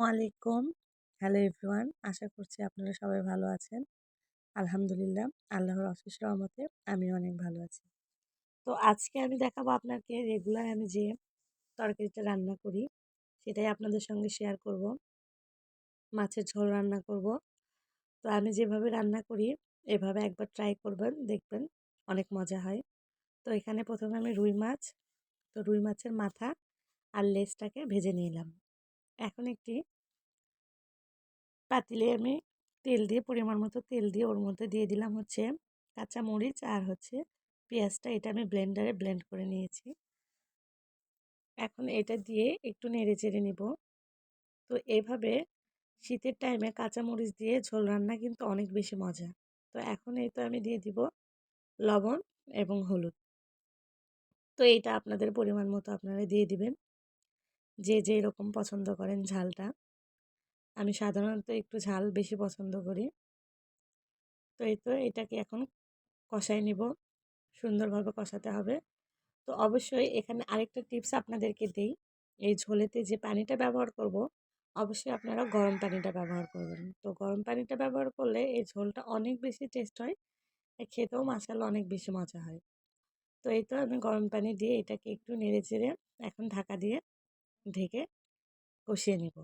আলাইকুম। Hello everyone, আশা করছি আপনারা সবাই ভালো আছেন। আলহামদুলিল্লাহ, আল্লাহর অশেষ রহমতে আমি অনেক ভালো আছি। তো আজকে আমি দেখাবো আপনাকে রেগুলার আমি যে তরকারিটা রান্না করি, সেটাই আপনাদের সঙ্গে শেয়ার করব। মাছের ঝোল রান্না করব। তো আমি যেভাবে রান্না করি, এভাবে একবার ট্রাই করবেন, দেখবেন অনেক মজা হয়। তো এখানে প্রথমে আমি রুই মাছ, তো রুই মাছের মাথা আর লেজটাকে ভেজে নিলাম। এখন একটি পাতিলে আমি তেল দিয়ে, পরিমাণ মতো তেল দিয়ে ওর মধ্যে দিয়ে দিলাম হচ্ছে কাঁচা মরিচ আর হচ্ছে পেঁয়াজটা। এটা আমি ব্লেন্ডারে ব্লেন্ড করে নিয়েছি। এখন এটা দিয়ে একটু নেড়ে চেড়ে নিব। তো এভাবে শীতের টাইমে কাঁচা মরিচ দিয়ে ঝোল রান্না কিন্তু অনেক বেশি মজা। তো এখন এই তো আমি দিয়ে দিব লবণ এবং হলুদ। তো এইটা আপনাদের পরিমাণ মতো আপনারা দিয়ে দিবেন। যে যে, এরকম পছন্দ করেন ঝালটা। আমি সাধারণত একটু ঝাল বেশি পছন্দ করি। তো এই তো এটাকে এখন কষাই নিব। সুন্দরভাবে কষাতে হবে। তো অবশ্যই এখানে আরেকটা টিপস আপনাদেরকে দিই। এই ঝোলেতে যে পানিটা ব্যবহার করব, অবশ্যই আপনারা গরম পানিটা ব্যবহার করবেন। তো গরম পানিটা ব্যবহার করলে এই ঝোলটা অনেক বেশি টেস্ট হয় খেতেও মাসাল অনেক বেশি মজা হয়। তো এই তো আমি গরম পানি দিয়ে এটাকে একটু নেড়ে চেড়ে এখন ঢাকা দিয়ে ঢেকে কষিয়ে নিব।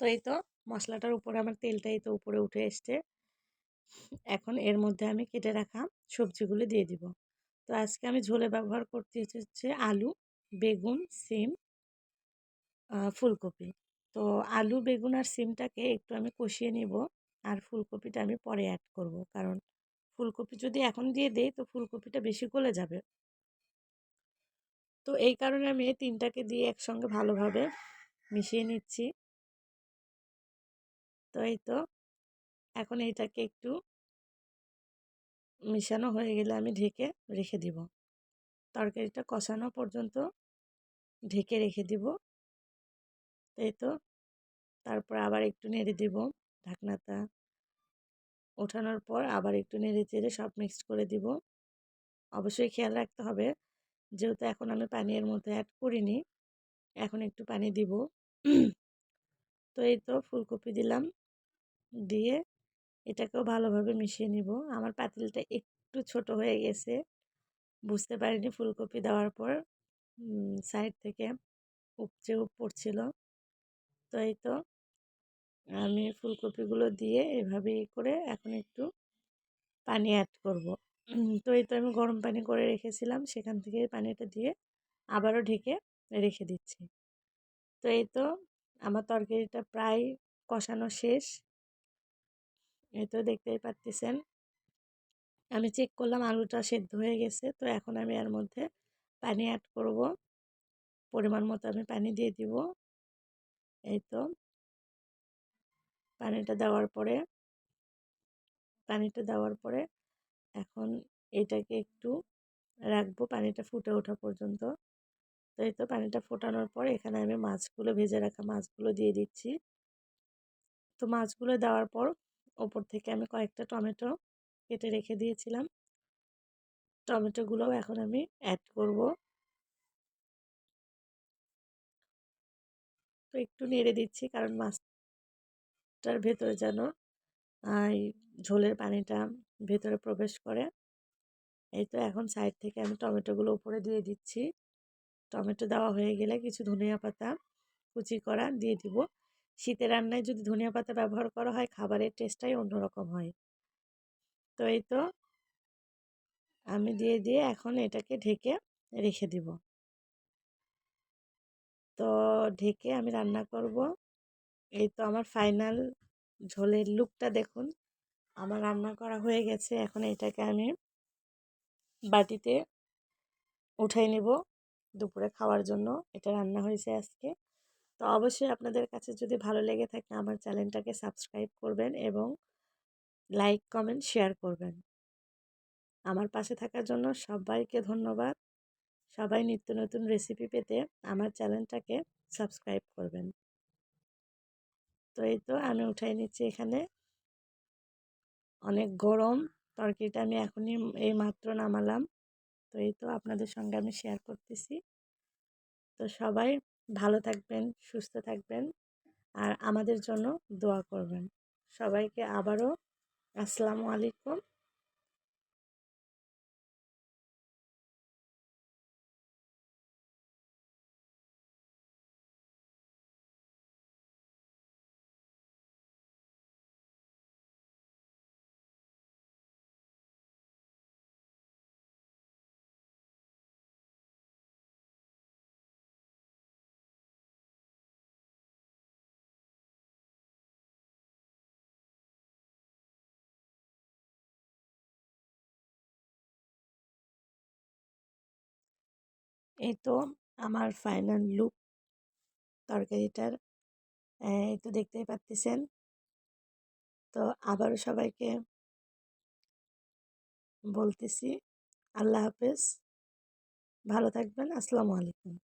তো এই তো মশলাটার উপরে আমার তেলটা এই তো উপরে উঠে এসছে। এখন এর মধ্যে আমি কেটে রাখা সবজিগুলো দিয়ে দিব। তো আজকে আমি ঝোলে ব্যবহার করতে হচ্ছে আলু, বেগুন, সিম ফুলকপি। তো আলু, বেগুন আর সিমটাকে একটু আমি কষিয়ে নিব আর ফুলকপিটা আমি পরে অ্যাড করব। কারণ ফুলকপি যদি এখন দিয়ে দেই তো ফুলকপিটা বেশি গলে যাবে। তো এই কারণে আমি এই তিনটাকে দিয়ে একসঙ্গে ভালোভাবে মিশিয়ে নিচ্ছি। তো এই তো, এখন এইটাকে একটু মিশানো হয়ে গেলে আমি ঢেকে রেখে দিব। তরকারিটা কষানো পর্যন্ত ঢেকে রেখে দিব। এই তো, তারপর আবার একটু নেড়ে দিব ঢাকনাটা। ওঠানোর পর আবার একটু নেড়ে চেড়ে সব মিক্সড করে দিব। অবশ্যই খেয়াল রাখতে হবে যেহেতু এখন আমি পানি এর মধ্যে অ্যাড করিনি, এখন একটু পানি দিব। তো এই তো ফুলকপি দিলাম, দিয়ে এটাকেও ভালোভাবে মিশিয়ে নিব। আমার পাতিলটা একটু ছোট হয়ে গেছে, বুঝতে পারিনি ফুলকপি দেওয়ার পর সাইড থেকে উপচে উপ পড়ছিল। তো এই তো আমি ফুলকপিগুলো দিয়ে এভাবেই করে এখন একটু পানি অ্যাড করব। তো এই তো আমি গরম পানি করে রেখেছিলাম, সেখান থেকে পানিটা দিয়ে আবারও ঢেকে রেখে দিচ্ছি। তো এই তো আমার তরকারিটা প্রায় কষানো শেষ। এই তো দেখতেই পাচ্ছেন আমি চেক করলাম আলুটা সেদ্ধ হয়ে গেছে, তো এখন আমি এর মধ্যে পানি অ্যাড করব। পরিমাণ মতো আমি পানি দিয়ে দিব। এই তো। পানিটা দেওয়ার পরে, পানিটা দেওয়ার পরে এখন এটাকে একটু রাখব পানিটা ফুটে ওঠা পর্যন্ত। তো এই তো পানিটা ফোটানোর পর এখানে আমি মাছগুলো ভেজে রাখা মাছগুলো দিয়ে দিচ্ছি। তো মাছগুলো দেওয়ার পর ওপর থেকে আমি কয়েকটা টমেটো কেটে রেখে দিয়েছিলাম। টমেটোগুলোও এখন আমি অ্যাড করব। তো একটু নেড়ে দিচ্ছি কারণ মাছটার ভেতরে যেন ঝোলের পানিটা ভেতরে প্রবেশ করে। এই তো এখন সাইড থেকে আমি টমেটোগুলো উপরে দিয়ে দিচ্ছি। টমেটো দেওয়া হয়ে গেলে কিছু ধনিয়া পাতা, কুচি করা দিয়ে দিব। শীতের রান্নায় যদি ধনিয়া পাতা ব্যবহার করা হয়, খাবারের টেস্টটাই অন্যরকম হয়। তো এই তো আমি দিয়ে দিয়ে এখন এটাকে ঢেকে রেখে দিব। তো ঢেকে আমি রান্না করব। এই তো আমার ফাইনাল ঝোলের লুকটা দেখুন। আমার রান্না করা হয়ে গেছে। এখন এটাকে আমি বাটিতে উঠাই নেব দুপুরে খাওয়ার জন্য। এটা রান্না হয়েছে আজকে। তো অবশ্যই আপনাদের কাছে যদি ভালো লেগে থাকে আমার চ্যানেলটাকে সাবস্ক্রাইব করবেন এবং লাইক, কমেন্ট, শেয়ার করবেন। আমার পাশে থাকার জন্য সবাইকে ধন্যবাদ। সবাই নিত্য নতুন রেসিপি পেতে আমার চ্যানেলটাকে সাবস্ক্রাইব করবেন। তো এই তো আমি উঠাই নিচ্ছি এখানে। অনেক গরম। তরকারিটা আমি এখনই এই মাত্র নামালাম। তো এই তো আপনাদের সঙ্গে আমি শেয়ার করতেছি। তো সবাই ভালো থাকবেন, সুস্থ থাকবেন আর আমাদের জন্য দোয়া করবেন। সবাইকে আবারও আসসালামু আলাইকুম। এই তো আমার ফাইনাল লুক তরকারিটার এই তো দেখতেই পাচ্ছেন তো আবারও সবাইকে বলতেছি, আল্লাহ হাফেজ। ভালো থাকবেন, আসসালামু আলাইকুম।